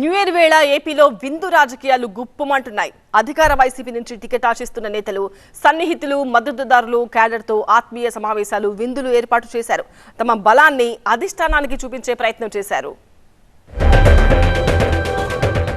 New year వేళ ఏపీలో విందు రాజకీయాలు గుప్పుమంటున్నాయి. అధికార వైసీపీ నుంచి టికెట్ ఆశిస్తున్న నేతలు సన్నిహితులు మద్దతుదారులు క్యాడర్తో ఆత్మీయ సమావేశాలు విందులు ఏర్పాటు చేశారు. తమ బలాన్ని అధిష్టానానికి చూపించే ప్రయత్నం చేశారు.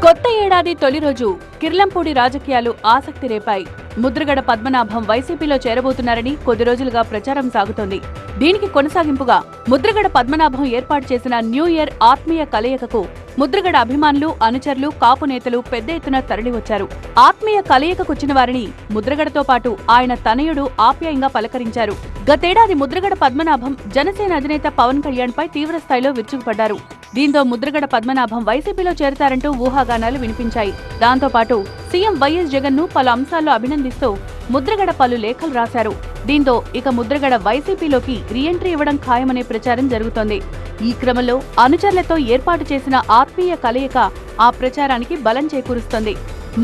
కొత్త ఏడాది తొలి రోజు కిర్లంపూడి రాజకీయాలు ఆసక్తి రేపాయి. ముద్రగడ పద్మనాభం వైసీపీలో చేరబోతున్నారని కొద్ది రోజులుగా ప్రచారం సాగుతోంది. దీనికి కొనసాగింపుగా ముద్రగడ పద్మనాభం ఏర్పాటు చేసిన న్యూ ఇయర్ ఆత్మీయ కలయికకు ముద్రగడ అభిమానులు అనుచరులు కాపు నేతలు పెద్ద ఎత్తున తరలివచ్చారు ఆత్మీయ కలయికకొచ్చిన వారిని ముద్రగడతో పాటు ఆయన తనయుడు ఆప్యాయంగా పలకరించారు. గతేడాది ముద్రగడ పద్మనాభం జనసేన అధినేత పవన్ కళ్యాణ్ పై తీవ్రస్థాయిలో విరుచుకుపడ్డారు. దీంతో ముద్రగడ పద్మనాభం వైసీపీలో చేరతారంటూ ఊహాగానాలు వినిపించాయి. దాంతో పాటు సీఎం వైఎస్ జగన్ను పలు అంశాల్లో అభినందిస్తూ ముద్రగడ పలు లేఖలు రాశారు. దీంతో ఇక ముద్రగడ వైసీపీలోకి రీఎంట్రీ ఇవ్వడం ఖాయమనే ప్రచారం జరుగుతోంది. ఈ క్రమంలో అనుచరులతో ఏర్పాటు చేసిన ఆత్మీయ కలయిక ఆ ప్రచారానికి బలం చేకూరుస్తోంది.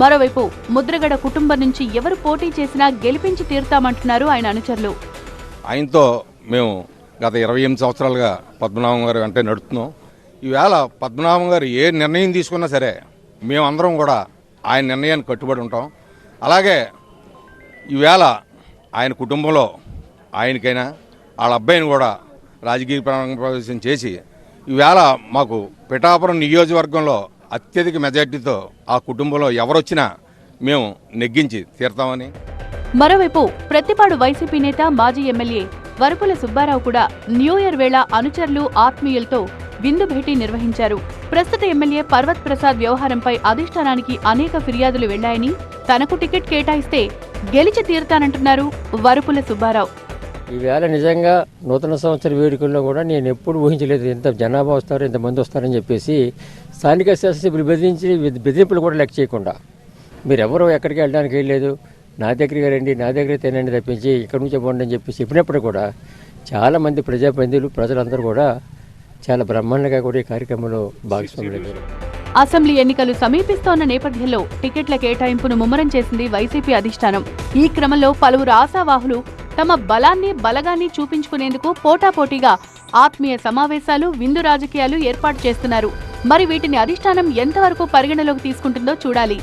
మరోవైపు ముద్రగడ కుటుంబం నుంచి ఎవరు పోటీ చేసినా గెలిపించి తీరుతామంటున్నారు ఆయన అనుచరులు. ఆయనతో మేము గత ఇరవై ఎనిమిది సంవత్సరాలుగా పద్మనాభం గారు వెంటే నడుస్తున్నాం ఈవేళ పద్మనాభం గారు ఏ నిర్ణయం తీసుకున్నా సరే మేమందరం కూడా ఆయన నిర్ణయానికి కట్టుబడి ఉంటాం. అలాగే ఈవేళ ఆయన కుటుంబంలో ఆయనకైనా వాళ్ళ అబ్బాయిని కూడా రాజకీయ ప్రవేశం చేసి ఈవేళ మాకు పిఠాపురం నియోజకవర్గంలో అత్యధిక మెజార్టీతో ఆ కుటుంబంలో ఎవరొచ్చినా మేము నెగ్గించి తీరుతామని. మరోవైపు ప్రతిపాడు వైసీపీ నేత మాజీ ఎమ్మెల్యే వరపుల సుబ్బారావు కూడా న్యూ ఇయర్ వేళ అనుచరులు ఆత్మీయులతో విందు భేటీ నిర్వహించారు. ప్రస్తుత ఎమ్మెల్యే పర్వత్ ప్రసాద్ వ్యవహారంపై అధిష్టానానికి అనేక ఫిర్యాదులు వెళ్ళాయని తనకు టికెట్ కేటాయిస్తే గెలిచి తీరుతానంటున్నారు వరపుల సుబ్బారావు. ఈవేళ నిజంగా నూతన సంవత్సర వేడుకల్లో కూడా నేను ఎప్పుడు ఊహించలేదు ఇంత జనాభా వస్తారు ఇంతమంది వస్తారని చెప్పేసి స్థానిక శాసనసభ్యులు బెదిరించి బెదిరింపులు కూడా లెక్క చేయకుండా. మీరు ఎవరు ఎక్కడికి వెళ్ళడానికి వెళ్ళలేదు. నా దగ్గరికి రండి నా దగ్గర తినండి తప్పించి ఇక్కడి నుంచి పోండి అని చెప్పి చెప్పినప్పుడు కూడా చాలామంది ప్రజాప్రతినిధులు ప్రజలందరూ కూడా చాలా బ్రహ్మాండంగా కూడా ఈ కార్యక్రమంలో భాగస్వాములయ్యారు అసెంబ్లీ ఎన్నికలు సమీపిస్తోన్న నేపథ్యంలో టికెట్ల కేటాయింపును ముమ్మరం చేసింది వైసీపీ అధిష్టానం. ఈ క్రమంలో పలువురు ఆశావాహులు తమ బలాన్ని బలగాన్ని చూపించుకునేందుకు పోటాపోటీగా ఆత్మీయ సమావేశాలు విందు రాజకీయాలు ఏర్పాటు చేస్తున్నారు. మరి వీటిని అధిష్టానం ఎంతవరకు పరిగణలోకి తీసుకుంటుందో చూడాలి.